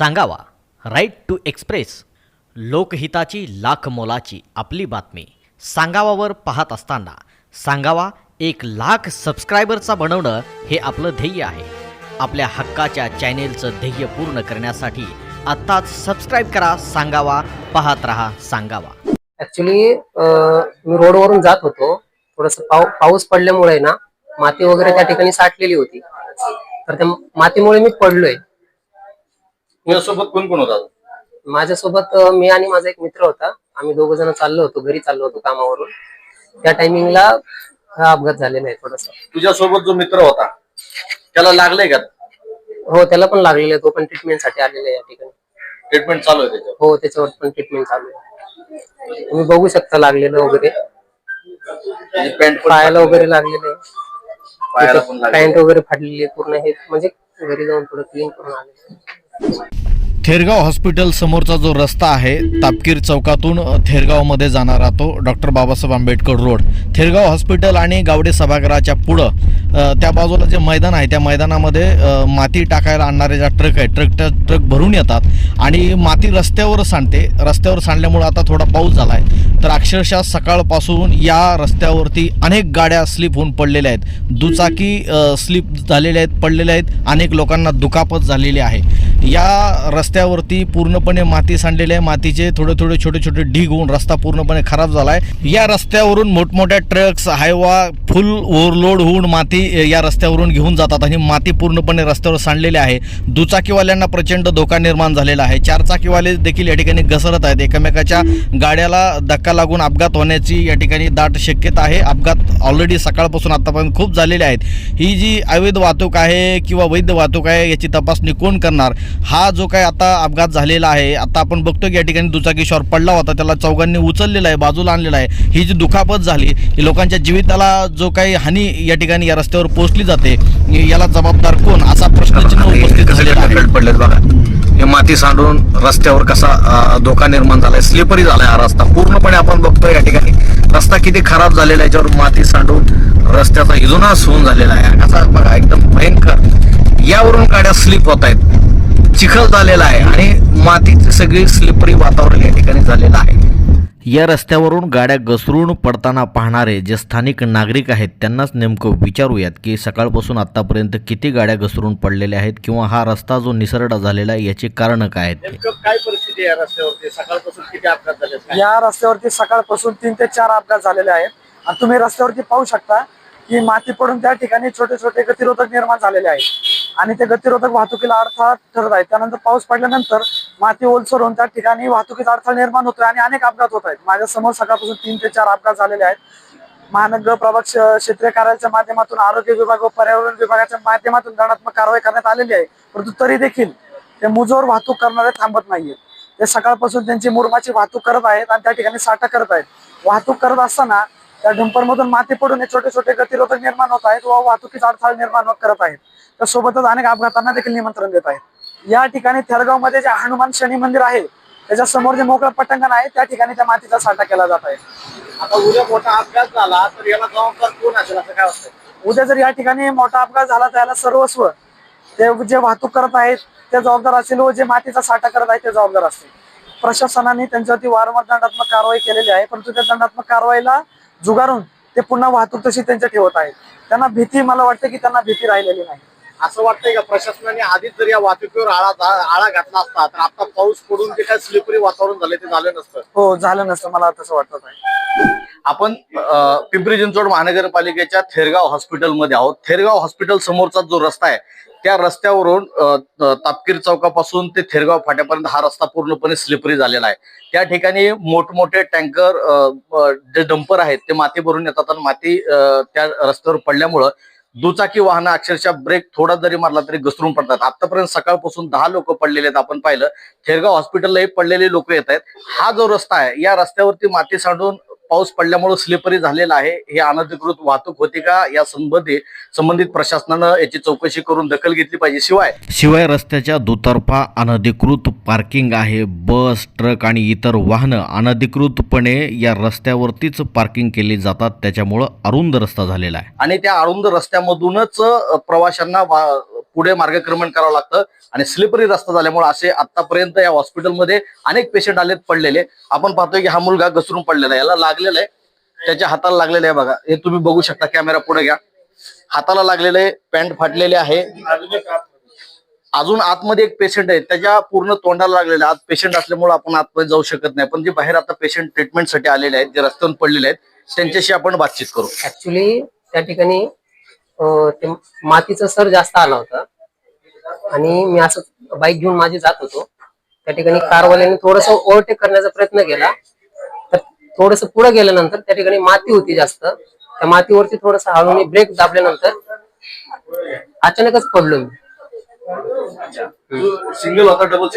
सांगावा. Right to express लोकहिताची लाख मोलाची आपली बातमी. सांगावावर पाहत असताना सांगावा एक लाख सबस्क्रायबरचा बनवणं हे आपलं ध्येय आहे. आपल्या हक्काच्या चॅनेलचं ध्येय पूर्ण करण्यासाठी आत्ताच सबस्क्राईब करा सांगावा पाहत राहा सांगावा. ऍक्च्युली मी रोडवरून जात होतो. थोडस पाऊस पडल्यामुळे ना माती वगैरे त्या ठिकाणी साठलेली होती. तर त्या मातीमुळे मी पडलोय. तुझ्यासोबत कोण कोण होता माझ्यासोबत मी आणि माझा एक मित्र होता. आम्ही दोघ जण चाललो होतो घरी चाललो होतो कामावरून. त्या टायमिंगला हा अपघात झालेला आहे थोडासा. तुझ्यासोबत जो मित्र होता त्याला लागलंय का? हो त्याला पण लागलेला आहे. तो पण ट्रीटमेंटसाठी आलेला आहे या ठिकाणी. ट्रीटमेंट चालू आहे त्याच्यावर? हो त्याच्यावर पण ट्रीटमेंट चालू आहे. तुम्ही बघू शकता लागलेलं वगैरे. त्याची पॅन्ट पण पायाला वगैरे लागलेलं आहे. पायाला पण लागलं पॅन्ट वगैरे फाडलेली आहे. पूर्ण हे म्हणजे घरी जाऊन थोडं क्लीन करून आलेलं आहे. थेरगाव हॉस्पिटल समोरचा जो रस्ता आहे तापकीर चौकातून थेरगावमध्ये जाणारा तो doctor Babasaheb Ambedkar road. Thergaon hospital आणि गावडे सभागृहाच्या पुढं त्या बाजूला जे मैदान आहे त्या मैदानामध्ये माती टाकायला आणणारे ज्या ट्रक आहे ट्रक ट्रक भरून येतात आणि माती रस्त्यावर सांडते. रस्त्यावर सांडल्यामुळं आता थोडा पाऊस झाला आहे तर अक्षरशः सकाळपासून या रस्त्यावरती अनेक गाड्या स्लिप होऊन पडलेल्या आहेत. दुचाकी स्लिप झालेल्या आहेत पडलेल्या आहेत. अनेक लोकांना दुखापत झालेली आहे. या रस्त्यावरती पूर्णपणे माती सांडलेली आहे. मातीचे थोडे थोडे छोटे छोटे ढीग होऊन रस्ता पूर्णपणे खराब झाला आहे या रस्त्यावरून मोठमोठ्या ट्रक्स हायवा फुल ओव्हरलोड होऊन माती या रस्त्यावरून घेऊन जातात आणि माती पूर्णपणे रस्त्यावर सांडलेली आहे. दुचाकीवाल्यांना प्रचंड धोका निर्माण झालेला आहे. चारचाकीवाले देखील या ठिकाणी घसरत आहेत. एकमेकाच्या गाड्याला धक्का लागून अपघात होण्याची या ठिकाणी दाट शक्यता आहे. अपघात ऑलरेडी सकाळपासून आतापर्यंत खूप झालेले आहेत. ही जी अवैध वाहतूक आहे किंवा वैध वाहतूक आहे याची तपासणी कोण करणार? हा जो काय आता अपघात झालेला आहे आता आपण बघतो की या ठिकाणी दुचाकीश्वर पडला होता त्याला चौघांनी उचललेला आहे बाजूला आणलेला आहे. ही जी दुखापत झाली ही लोकांच्या जीविताला जो काही हानी या ठिकाणी या रस्त्यावर पोहोचली जाते याला जबाबदार कोण? असा प्रश्नचिन्ह उपस्थित झालेला आहे. हे माती सांडून रस्त्यावर कसा धोका निर्माण झालाय स्लिपरी झालाय हा रस्ता. पूर्णपणे आपण बघतोय या ठिकाणी रस्ता किती खराब झालेला आहे याच्यावर माती सांडून रस्त्याचा इजुनास होऊन झालेला आहे. कसा बघा एकदम भयंकर. यावरून गाड्या स्लिप होत आहेत. चिखल झालेला आहे आणि मातीची सगळी स्लिपरी वातावरण या ठिकाणी झालेलं आहे. या रस्त्यावरून गाड्या घसरून पडताना पाहणारे जे स्थानिक नागरिक आहेत त्यांनाच नेमकं विचारूयात की सकाळपासून आत्तापर्यंत किती गाड्या घसरून पडलेल्या आहेत किंवा हा रस्ता जो निसरडा झालेला आहे याची कारणं काय आहेत काय परिस्थिती आहे रस्त्यावरती? सकाळपासून किती अपघात झाले या रस्त्यावरती सकाळपासून तीन ते चार अपघात झालेले आहेत. आणि तुम्ही रस्त्यावरती पाहू शकता की माती पडून त्या ठिकाणी छोटे छोटे गतिरोधक निर्माण झालेले आहेत. आणि ते गतिरोधक वाहतुकीला अडथळा ठरत आहेत त्यानंतर पाऊस पडल्यानंतर माती ओलसर होऊन त्या ठिकाणी वाहतुकीचा अडथळा निर्माण होतोय आणि अनेक अपघात होत आहेत. माझ्यासमोर सकाळपासून तीन ते चार अपघात झालेले आहेत. महानगर प्रभाग क्षेत्रीय कार्यालयाच्या माध्यमातून आरोग्य विभाग व पर्यावरण विभागाच्या माध्यमातून दंडात्मक कारवाई करण्यात आलेली आहे. परंतु तरी देखील ते मुजोर वाहतूक करणारे थांबत नाहीयेत. ते सकाळपासून त्यांची मुरमाची वाहतूक करत आहेत आणि त्या ठिकाणी साठा करत आहेत. वाहतूक करत असताना त्या डंपरमधून माती पडून हे छोटे छोटे गतिरोधक निर्माण होत आहेत व वाहतुकीचा अडथळा निर्माण करत आहेत. त्या सोबतच अनेक अपघातांना देखील निमंत्रण देत आहेत. या ठिकाणी थेरगावमध्ये जे हनुमान शनी मंदिर आहे त्याच्यासमोर जे मोकळं पटांगण आहे त्या ठिकाणी त्या मातीचा साठा केला जात आहे. आता उद्या मोठा अपघात झाला तर याला जबाबदार कोण असेल? असं काय वाटतं उद्या जर या ठिकाणी मोठा अपघात झाला तर याला सर्वस्व ते जे वाहतूक करत आहेत ते जबाबदार असतील व जे मातीचा साठा करत आहेत ते जबाबदार असतील. प्रशासनाने त्यांच्यावरती वारंवार दंडात्मक कारवाई केलेली आहे परंतु त्या दंडात्मक कारवाईला जुगारून ते पुन्हा वाहतूक तशी त्यांच्या ठेवत आहेत. त्यांना भीती मला वाटतं की त्यांना भीती राहिलेली नाही. असं वाटतंय का प्रशासनाने आधीच जर या वाहतुकीवर आळा आळा घातला असता तर आता पाऊस पडून जे काय स्लिपरी वातावरण झालं ते झालं नसतं? हो झालं नसतं. मला तसं वाटत आहे. आपण पिंपरी चिंचवड महानगरपालिकेच्या थेरगाव हॉस्पिटलमध्ये आहोत. थेरगाव हॉस्पिटल समोरचा जो रस्ता आहे त्या रस्त्यावरून तापकीर चौकापासून ते थेरगाव फाट्यापर्यंत हा रस्ता पूर्णपणे स्लिपरी झालेला आहे. त्या ठिकाणी मोठमोठे टँकर जे डंपर आहेत ते माती भरून येतात आणि माती त्या रस्त्यावर पडल्यामुळं दुचाकी वाहनं अक्षरशः ब्रेक थोडा जरी मारला तरी घसरून पडतात. आतापर्यंत सकाळपासून दहा लोक पडलेले आहेत. आपण पाहिलं थेरगाव हॉस्पिटललाही पडलेले लोक येत आहेत. हा जो रस्ता आहे या रस्त्यावरती माती सांडून पाऊस पडल्यामुळे स्लिपरी झालेला आहे. हे अनधिकृत वाहतूक होती का? या संबंधी संबंधित प्रशासनानं याची चौकशी करून दखल घेतली पाहिजे. शिवाय शिवाय रस्त्याच्या दुतर्फा अनधिकृत पार्किंग आहे. बस ट्रक आणि इतर वाहनं अनधिकृतपणे या रस्त्यावरतीच पार्किंग केली जातात. त्याच्यामुळं अरुंद रस्ता झालेला आहे. आणि त्या अरुंद रस्त्यामधूनच प्रवाशांना वा- पुढे मार्गक्रमण करावं लागतं. आणि स्लिपरी रस्ता झाल्यामुळे असे आतापर्यंत या हॉस्पिटलमध्ये अनेक पेशंट आलेत पडलेले. आपण पाहतोय की हा मुलगा घसरून पडलेला आहे. याला लागलेला आहे. त्याच्या हाताला लागलेलं आहे बघा. हे तुम्ही बघू शकता. कॅमेरा पुढे घ्या. हाताला लागलेलं आहे पॅन्ट फाटलेले आहे. अजून आतमध्ये एक पेशंट आहे. त्याच्या पूर्ण तोंडाला लागलेला आत पेशंट असल्यामुळे आपण आतमध्ये जाऊ शकत नाही. पण जे बाहेर आता पेशंट ट्रीटमेंटसाठी आलेले आहेत जे रस्त्यावर पडलेले आहेत त्यांच्याशी आपण बातचीत करू. ऍक्च्युली त्या ठिकाणी ते मातीचा सर जास्त आला होता. आणि मी असं बाईक घेऊन माझी जात होतो. त्या ठिकाणी कारवाल्याने थोडस ओव्हरटेक करण्याचा प्रयत्न केला. तर थोडस पुढे गेल्यानंतर त्या ठिकाणी माती होती जास्त. त्या मातीवरती थोडस हळूने ब्रेक दाबल्यानंतर अचानकच पडलो मी. सिंगल होता डबल?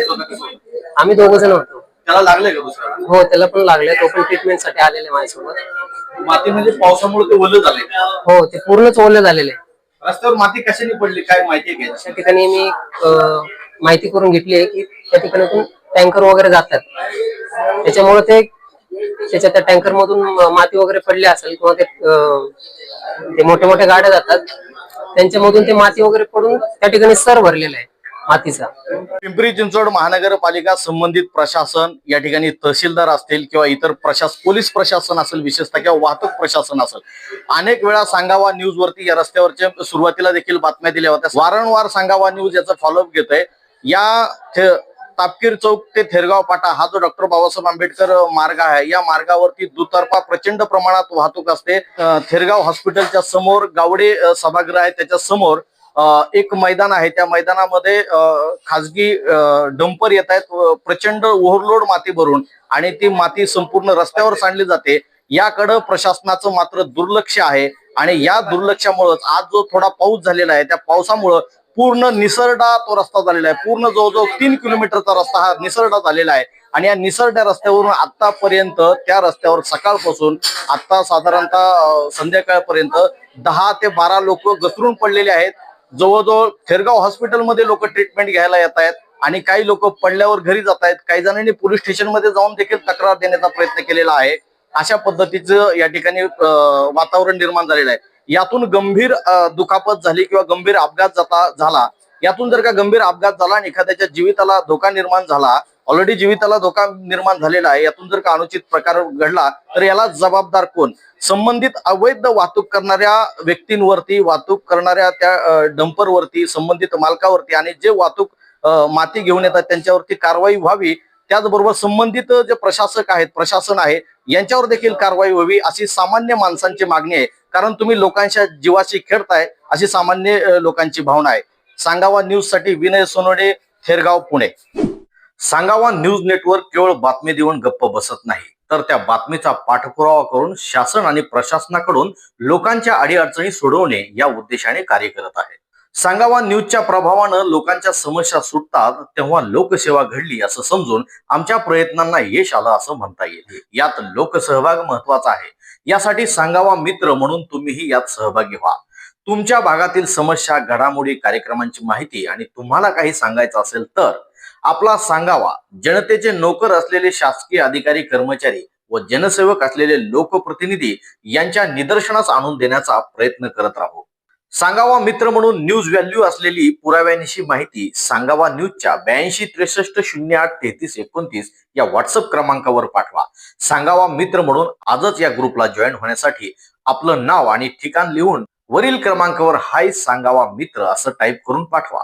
आम्ही दोघ जण होतो. त्याला का दुसऱ्याला? हो त्याला पण लागले तो पण ट्रीटमेंटसाठी आलेले माझ्यासोबत. माती म्हणजे पावसामुळे ते ओलं झाले हो ते पूर्णच ओले झालेले रस्त्यावर माती कशाने पडली? काय माहिती आहे का त्या ठिकाणी मी अं, माहिती करून घेतली आहे की त्या ठिकाणातून टँकर वगैरे जातात. त्याच्यामुळे ते त्याच्या त्या टँकर मधून माती वगैरे पडली असेल किंवा ते अं, ते मोठ्या मोठ्या गाड्या जातात त्यांच्यामधून ते माती वगैरे पडून त्या ठिकाणी सर भरलेला आहे. मातीचा. पिंपरी चिंचवड महानगरपालिका संबंधित प्रशासन या ठिकाणी तहसीलदार असतील किंवा इतर प्रशास पोलीस प्रशासन असेल विशेषतः किंवा वाहतूक प्रशासन असेल अनेक वेळा सांगावा न्यूज वरती या रस्त्यावरच्या सुरुवातीला देखील बातम्या दिल्या होत्या. वारंवार सांगावा न्यूज याचा फॉलोअप घेतोय. या तापकीर चौक ते थेरगाव पाटा हा जो डॉक्टर बाबासाहेब आंबेडकर मार्ग आहे या मार्गावरती दुतर्फा प्रचंड प्रमाणात वाहतूक असते. थेरगाव हॉस्पिटलच्या समोर गावडे सभागृह आहे त्याच्यासमोर एक मैदान आहे. त्या मैदानामध्ये खासगी खाजगी डंपर येत आहेत. प्रचंड ओव्हरलोड माती भरून आणि ती माती संपूर्ण रस्त्यावर सांडली जाते. याकडं प्रशासनाचं मात्र दुर्लक्ष आहे आणि या दुर्लक्षामुळेच आज जो थोडा पाऊस झालेला आहे त्या पावसामुळं पूर्ण निसरडा तो रस्ता झालेला आहे. पूर्ण जवळजवळ तीन किलोमीटरचा रस्ता हा निसरडा झालेला आहे आणि या निसरड्या रस्त्यावरून आतापर्यंत त्या रस्त्यावर सकाळपासून आता साधारणतः संध्याकाळपर्यंत दहा ते बारा लोक घसरून पडलेले आहेत. जवळजवळ खेरगाव हॉस्पिटलमध्ये लोक ट्रीटमेंट घ्यायला येत आहेत आणि काही लोक पडल्यावर घरी जात आहेत. काही जणांनी पोलीस स्टेशनमध्ये जाऊन देखील तक्रार देण्याचा प्रयत्न केलेला आहे. अशा पद्धतीचं या ठिकाणी वातावरण निर्माण झालेलं आहे. यातून गंभीर दुखापत झाली किंवा गंभीर अपघात जाता झाला. यातून जर का गंभीर अपघात झाला आणि एखाद्याच्या जीविताला धोका निर्माण झाला ऑलरेडी जीविताला धोका निर्माण झालेला आहे. यातून जर का अनुचित प्रकार घडला तर याला जबाबदार कोण? संबंधित अवैध वाहतूक करणाऱ्या व्यक्तींवरती वाहतूक करणाऱ्या त्या डंपरवरती संबंधित मालकावरती आणि जे वाहतूक माती घेऊन येतात त्यांच्यावरती कारवाई व्हावी. त्याचबरोबर संबंधित जे प्रशासक आहेत प्रशासन आहे यांच्यावर देखील कारवाई व्हावी अशी सामान्य माणसांची मागणी आहे. कारण तुम्ही लोकांच्या जीवाशी खेळताय अशी सामान्य लोकांची भावना आहे. सांगावा न्यूजसाठी विनय सोनोडे थेरगाव पुणे. सांगावा न्यूज नेटवर्क केवळ बातमी देऊन गप्प बसत नाही. तर त्या बातमीचा पाठपुरावा करून शासन आणि प्रशासनाकडून लोकांच्या अडीअडचणी सोडवणे या उद्देशाने कार्य करत आहे. सांगावा न्यूजच्या प्रभावानं लोकांच्या समस्या सुटतात तेव्हा लोकसेवा घडली असं समजून आमच्या प्रयत्नांना यश आलं असं म्हणता येईल. यात लोकसहभाग महत्त्वाचा आहे. यासाठी सांगावा मित्र म्हणून तुम्हीही यात सहभागी व्हा. तुमच्या भागातील समस्या घडामोडी कार्यक्रमांची माहिती आणि तुम्हाला काही सांगायचं असेल तर आपला सांगावा. जनतेचे नोकर असलेले शासकीय अधिकारी कर्मचारी व जनसेवक असलेले लोकप्रतिनिधी यांच्या निदर्शनास आणून देण्याचा प्रयत्न करत राहू. सांगावा मित्र म्हणून न्यूज व्हॅल्यू असलेली पुराव्यांची माहिती सांगावा न्यूजच्या ब्याऐंशी त्रेसष्ट शून्य आठ तेहतीस एकोणतीस या व्हॉट्सअप क्रमांकावर पाठवा. सांगावा मित्र म्हणून आजच या ग्रुपला जॉईन होण्यासाठी आपलं नाव आणि ठिकाण लिहून वरील क्रमांकावर हाय सांगावा मित्र असं टाईप करून पाठवा.